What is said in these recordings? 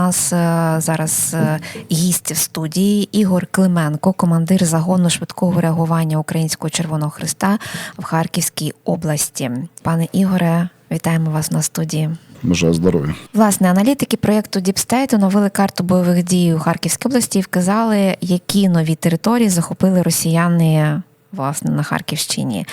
нас е, зараз е, гість в студії Ігор Клименко, командир загону швидкого реагування Українського Червоного Христа в Харківській області. Пане Ігоре, вітаємо вас на студії. Бажаю здоров'я. Власне, аналітики проєкту Діпстейт оновили карту бойових дій у Харківській області і вказали, які нові території захопили росіяни. Власне, на Харківщині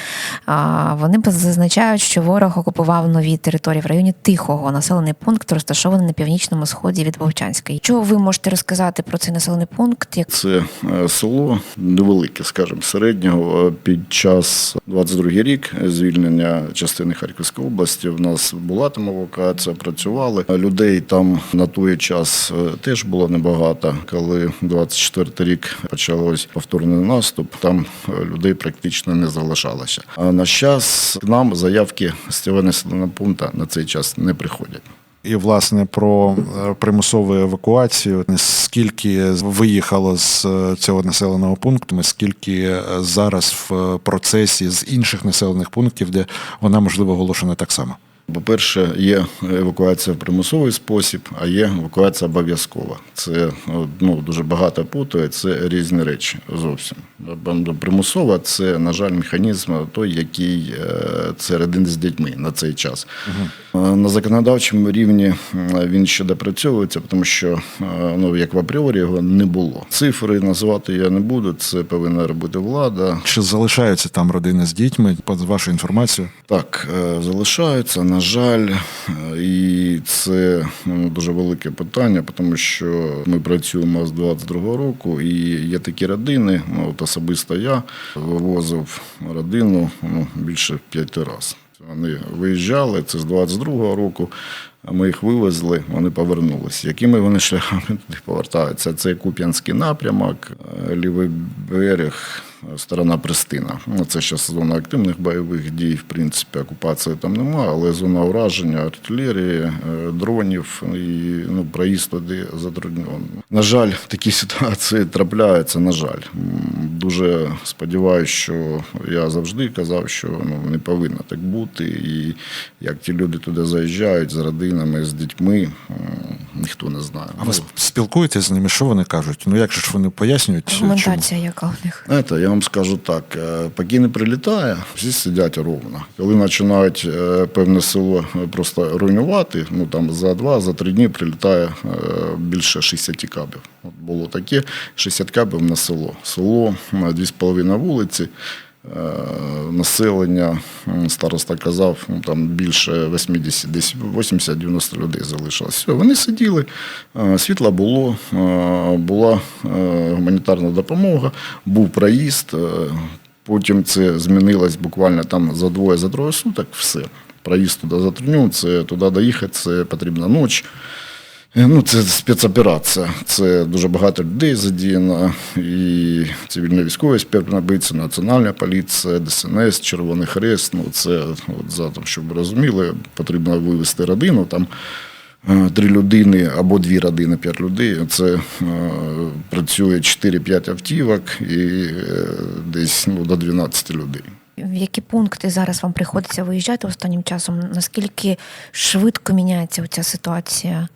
вони зазначають, що ворог окупував нові території в районі Тихого, населений пункт, розташований на північному сході від Вовчанська. Що ви можете розказати про цей населений пункт? Як Це е, село невелике, скажімо, середнього. Е, Під час 22 рік звільнення частини Харківської області в нас була там евакуація, працювали. Людей там на той час е, теж було небагато. Коли 24 рік почалось повторний наступ, там е, людей практично не залишалося. А на час к нам заявки з цього населеного пункту на цей час не приходять. І власне про е, примусову евакуацію. Скільки виїхало з е, цього населеного пункту, скільки е, зараз в процесі з інших населених пунктів, де вона можливо оголошена так само. По-перше, є евакуація в примусовий спосіб, а є евакуація обов'язкова. Це ну, дуже багато путає, це різні речі зовсім. Примусова це, на жаль, механізм той, який е, це родини з дітьми на цей час. Е, На законодавчому рівні е, він ще допрацьовується, тому що ну, як в апріорі його не було. Цифри називати я не буду, це повинна робити влада. Чи залишаються там родини з дітьми? По вашу інформацію? Так, залишаються, на жаль, і це ну, дуже велике питання, тому що ми працюємо з 22-го року, і є такі родини. Ну, от особисто я вивозив родину ну, більше п'яти разів. Вони виїжджали, це з 22-го року. Ми їх вивезли, вони повернулися. Якими вони шляхами туди повертаються? Це Куп'янський напрямок, лівий берег, сторона Пристина. Ну, Це зараз зона активних бойових дій. В принципі, окупації там немає, але зона ураження артилерії, е, дронів і ну, проїзд туди затруднений. На жаль, такі ситуації трапляються. На жаль, дуже сподіваюся, що я завжди казав, що ну не повинно так бути. І як ті люди туди заїжджають з родинами, з дітьми, ніхто не знає. А ви спілкуєтеся з ними? Що вони кажуть? Ну як же ж вони пояснюють? чому? аргументація, яка у них? Знаєте, я вам скажу так: е, поки не прилітає, всі сидять ровно. Коли починають е, певне село е, просто руйнувати, ну там за два, за три дні прилітає більше 60 кабів. От було таке 60 кабів на село. Село е, 2,5 вулиці. Е, Населення староста казав, ну там більше 80, десь 80-90 людей залишилось. Вони сиділи, е, світла було, е, була гуманітарна допомога, був проїзд. Потім це змінилось буквально там за двоє, за троє суток. Все. Проїзд туди затруднював, це туди доїхати, це потрібна ніч. Е, Ну, це спецоперація. Це дуже багато людей задіяно. І цивільна військові спецнабивці, Національна поліція, ДСНС, Червоний Хрест. Ну, це от завтра, щоб ви розуміли, потрібно вивезти родину. Там е, три людини або дві родини, п'ять людей. Це е, працює 4-5 автівок і е, десь ну, до 12 людей. В які пункти зараз вам приходиться виїжджати останнім часом? Наскільки швидко міняється ця ситуація?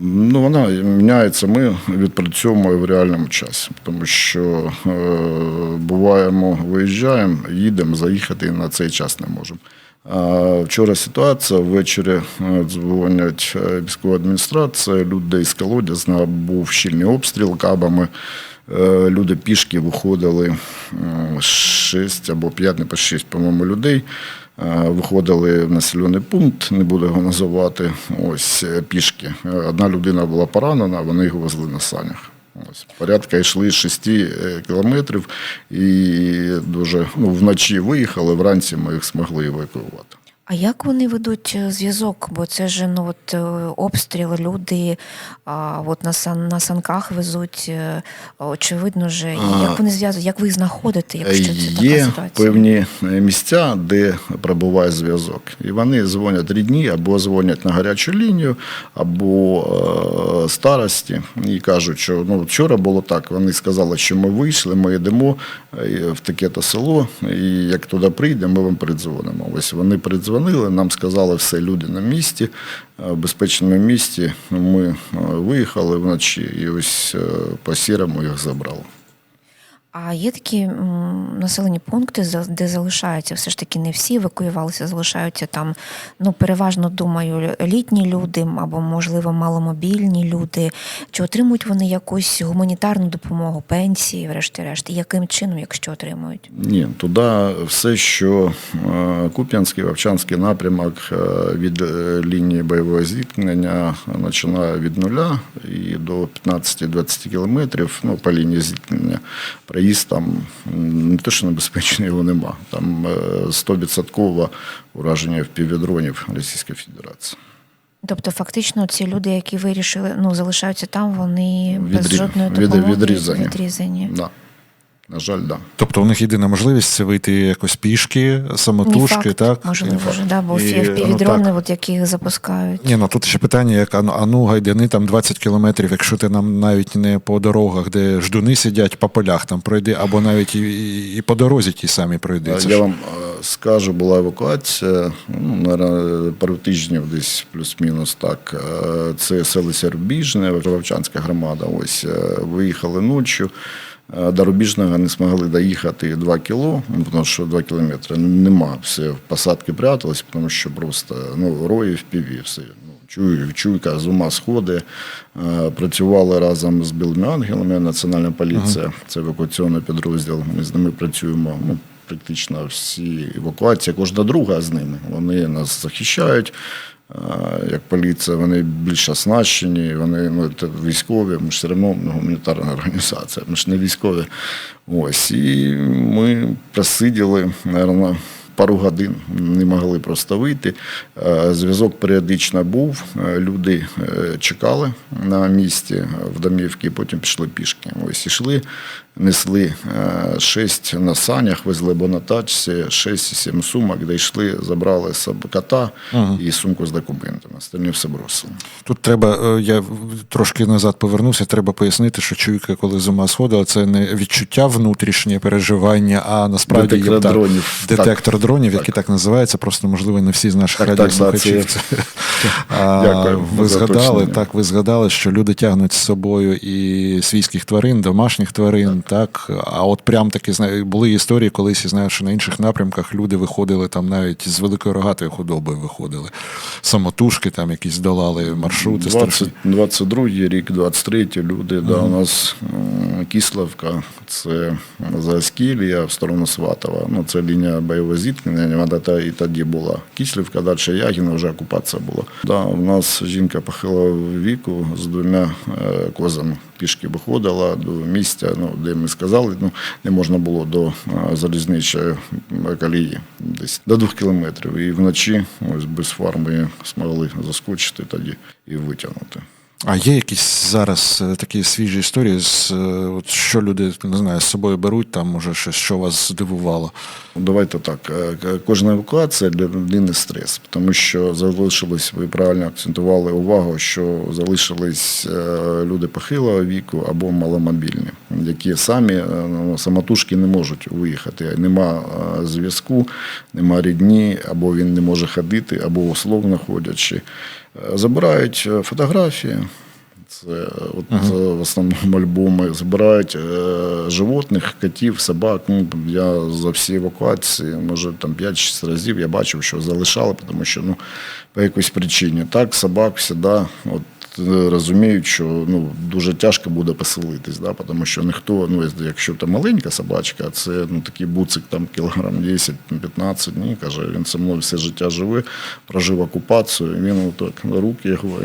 Ну, вона міняється. Ми відпрацьовуємо в реальному часі, тому що е, буваємо, виїжджаємо, їдемо, заїхати на цей час не можемо. Вчора ситуація ввечері е, дзвонять е, військова адміністрація, людей з колодязна, був щільний обстріл кабами. Е, Люди пішки виходили 6 або 5, не по 6, по-моєму, людей. Е, Виходили в населений пункт, не буду його називати. Ось е, пішки. Е, Одна людина була поранена, вони його везли на санях. Ось порядка йшли 6 кілометрів і дуже ну, вночі виїхали. Вранці ми їх змогли евакуювати. А як вони ведуть е, зв'язок? Бо це ж ну от е, обстріл, люди а, от на сан на санках везуть. е, Очевидно же, і А, як вони зв'язують, як ви їх знаходите, якщо це така Є певні місця, де пробуває зв'язок. І вони дзвонять рідні, або дзвонять на гарячу лінію, або е, старості і кажуть, що ну, вчора було так. Вони сказали, що ми вийшли, ми йдемо в таке-то село, і як туди прийдемо, ми вам придзвонимо. Ось вони придзвонили. Перезвонили, нам сказали, все, люди на місці, е, в безпечному місці. Ми е, виїхали вночі і ось е, по сірому їх забрали. А є такі населені пункти, де залишаються все ж таки не всі евакуювалися, залишаються там, ну переважно думаю, літні люди або, можливо, маломобільні люди. Чи отримують вони якусь гуманітарну допомогу, пенсії, врешті-решт? Яким чином, якщо отримують? Ні, туди все, що е, Куп'янський, Вовчанський напрямок е, від е, лінії бойового зіткнення починає від нуля і до 15-20 кілометрів ну, по лінії зіткнення. Проїзд там не те, що небезпечний, його нема. Там е, 100% ураження впівдронів Російської Федерації. Тобто, фактично, ці люди, які вирішили, ну залишаються там, вони без Відрі- жодної допомоги відрізані. відрізані. Да. На жаль. Да. Тобто у них єдина можливість це вийти якось пішки, Не самотужки, факт, так? можливо, вже, да, бо всі і, ну, так. от запускають. Ні, ну тут ще питання, як а ну, а ну гайдани там 20 кілометрів, якщо ти нам навіть не по дорогах, де ждуни сидять, по полях там пройди, або навіть і, і, по дорозі ті самі пройди. Це Я ж- вам е, скажу, була евакуація, ну, наверное, пару тижнів десь плюс-мінус так. Е, Це селище Рубіжне, Вовчанська громада. Ось е, виїхали ночі. Е, До Рубіжного не змогли доїхати 2 кіло, тому що 2 кілометри нема. Все в посадки пряталось, тому що просто ну, рої в піві, все. Ну, Чую, чуйка з ума сходи. Е, Працювали разом з білими ангелами, Національна поліція, це евакуаційний підрозділ. Ми з ними працюємо. Ну, практично всі евакуації, кожна друга з ними. Вони нас захищають. Як поліція, вони більш оснащені, вони ну, це військові, ми ж все одно ну, гуманітарна організація, ми ж не військові. Ось. І ми просиділи, мабуть, пару годин, не могли просто вийти. Е, Зв'язок періодично був, е, люди е, чекали на місці в домівці, потім пішли пішки. Ось ішли, несли шість на санях, везли бо на тачці, шість-сім сумок, де йшли, забрали кота і сумку з документами. Остальні все бросили. Тут треба, я трошки назад повернуся, треба пояснити, що чуйка, коли з ума сходила, це не відчуття внутрішнє переживання, а насправді дронів. детектор дронів, Так. який так називається. Просто можливо не всі з наших Так, радіослухачів. Дякую Ви згадали, так, ви згадали, що люди тягнуть з собою і свійських тварин, домашніх тварин, так. А от прям таки були історії, колись я знаю, що на інших напрямках люди виходили там навіть з великою рогатою худобою виходили. Самотужки там якісь долали маршрути. 20, 22 рік, 23 люди. Да, у нас Кисловка, це Заскілія в сторону Сватова. Ну, це лінія бойового зіткнення. Вона та і тоді була. Кислівка, далі Ягіна, вже окупація була. Да, у нас жінка похилого віку з двома е, козами. Пішки виходила до місця, ну, де ми сказали, ну, не можна було до е, залізничої колії, десь до двох кілометрів. І вночі ось без фар ми змогли заскочити тоді і витягнути. А є якісь зараз е, такі свіжі історії, з, е, от що люди не знаю, з собою беруть, там може щось, що вас здивувало. Давайте так. е, Кожна евакуація для людини стрес, тому що залишилось, ви правильно акцентували увагу, що залишились люди похилого віку або маломобільні, які самі е, ну, самотужки не можуть виїхати. Нема е, зв'язку, нема рідні, або він не може ходити, або условно ходячи. Е, Забирають фотографії. Це от е, в основному альбоми збирають е, животних, котів, собак. Ну, я за всі евакуації, може там 5-6 разів я бачив, що залишали, тому що ну, по якоїсь причині. Так, собак завжди от, розуміють, що ну, дуже тяжко буде поселитись, да, тому що ніхто, ну, якщо там маленька собачка, це ну, такий буцик там кілограм 10-15 ні, каже, він зі мною все життя живе, прожив окупацію, він отак руки його.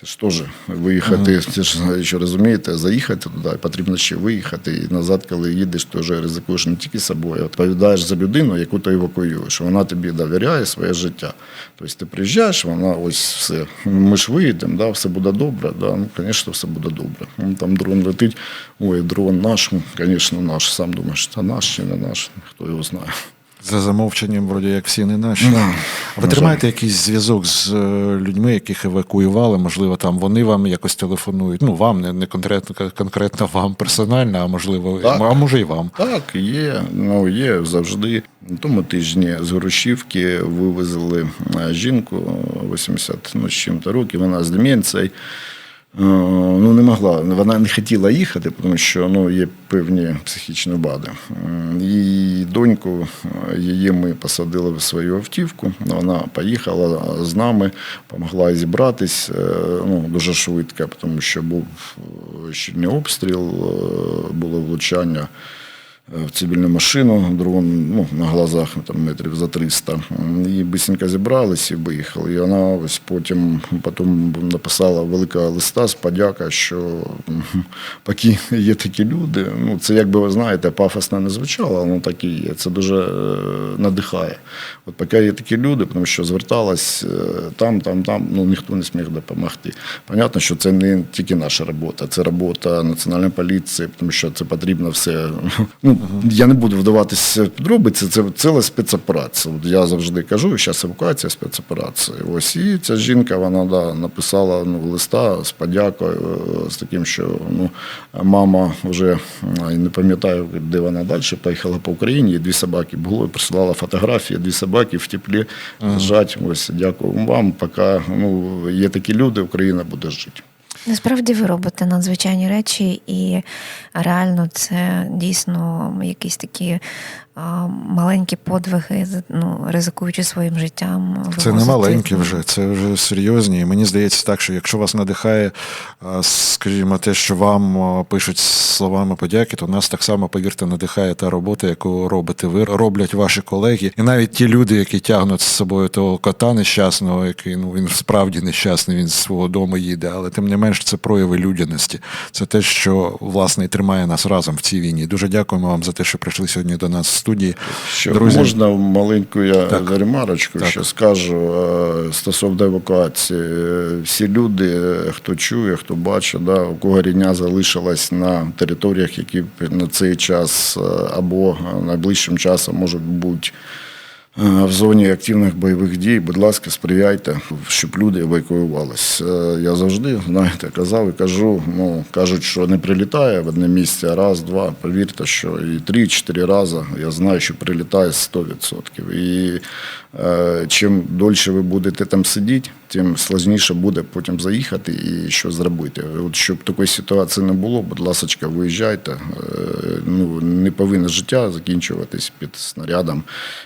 Це ж теж виїхати, це ж що розумієте, заїхати туди, потрібно ще виїхати. І назад, коли їдеш, ти вже ризикуєш не тільки собою, а відповідаєш за людину, яку ти евакуюєш. Вона тобі довіряє своє життя. Тобто ти приїжджаєш, вона ось все. Ми ж виїдемо, да, все буде добре. Да, ну, звісно, все буде добре. Ну, Там дрон летить, ой, дрон наш, ну, звісно, наш. Сам думаєш, це наш чи не наш, хто його знає. За замовченням, вроді як всі не наші. А ви тримаєте якийсь зв'язок з е, людьми, яких евакуювали? Можливо, там вони вам якось телефонують. Ну, вам, не, не конкретно, конкретно вам персонально, а можливо, Так. а може і вам. Так, є. Ну, є завжди. На тому тижні з Грушівки вивезли е, жінку 80 ну, з чим-то років, вона з деменцією. Е, Ну, не могла, вона не хотіла їхати, тому що ну, є певні психічні вади. Її І доньку е, її ми посадили в свою автівку. Вона поїхала з нами, допомогла зібратись е, ну, дуже швидко, тому що був щодня обстріл, е, було влучання в цивільну машину, дрон ну, на глазах там, метрів за 300. І бисенько зібрались і виїхали. І вона ось потім, потім написала велика листа з подяка, що поки є такі люди, ну це якби ви знаєте, пафосно не звучало, але так і є. Це дуже е, надихає. От поки є такі люди, тому що зверталась е, там, там, там, ну ніхто не зміг допомогти. Понятно, що це не тільки наша робота, це робота національної поліції, тому що це потрібно все. Ну я не буду вдаватися подробиці, це ціла спецоперація. От я завжди кажу, зараз евакуація спецоперація. Ось і ця жінка вона да, написала ну, листа з подякою, е, з таким, що ну, мама вже не пам'ятаю, де вона далі, поїхала по Україні, і дві собаки було, присилала фотографії, дві собаки в теплі лежать. Ось дякую вам. Поки ну, є такі люди, Україна буде жити. Насправді ви робите надзвичайні речі, і реально це дійсно якісь такі маленькі подвиги, ну, ризикуючи своїм життям. Це не маленькі вже, це вже серйозні. І мені здається так, що якщо вас надихає, скажімо, те, що вам пишуть словами подяки, то нас так само, повірте, надихає та робота, яку робите ви, роблять ваші колеги. І навіть ті люди, які тягнуть з собою того кота нещасного, який ну він справді нещасний, він з свого дому їде, але тим не менш це прояви людяності. Це те, що власне і тримає нас разом в цій війні. Дуже дякуємо вам за те, що прийшли сьогодні до нас студії. Що Друзі, можна маленьку я Так. ремарочку Так. ще скажу е, стосовно евакуації. Е, Всі люди, е, хто чує, хто бачить, да, у кого рідня залишилась на територіях, які на цей час або найближчим часом можуть бути. Е, В зоні активних бойових дій, будь ласка, сприяйте, щоб люди евакуювалися. Е, Я завжди, знаєте, казав і кажу, ну кажуть, що не прилітає в одне місце, раз, два. Повірте, що і три-чотири рази я знаю, що прилітає 100%. І е, чим дольше ви будете там сидіти, тим складніше буде потім заїхати і що зробити. От щоб такої ситуації не було, будь ласка, виїжджайте. Е, ну не повинно життя закінчуватись під снарядом,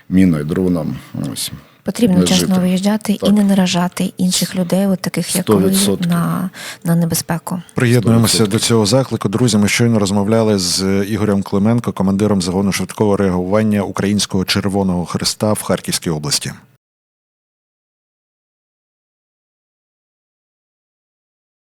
міною, дроном. Ось. Потрібно Не чесно жити. виїжджати і не наражати інших людей, от таких як ви, на, на небезпеку. Приєднуємося 100%. до цього заклику. Друзі, ми щойно розмовляли з Ігорем Клименко, командиром загону швидкого реагування Українського Червоного Христа в Харківській області.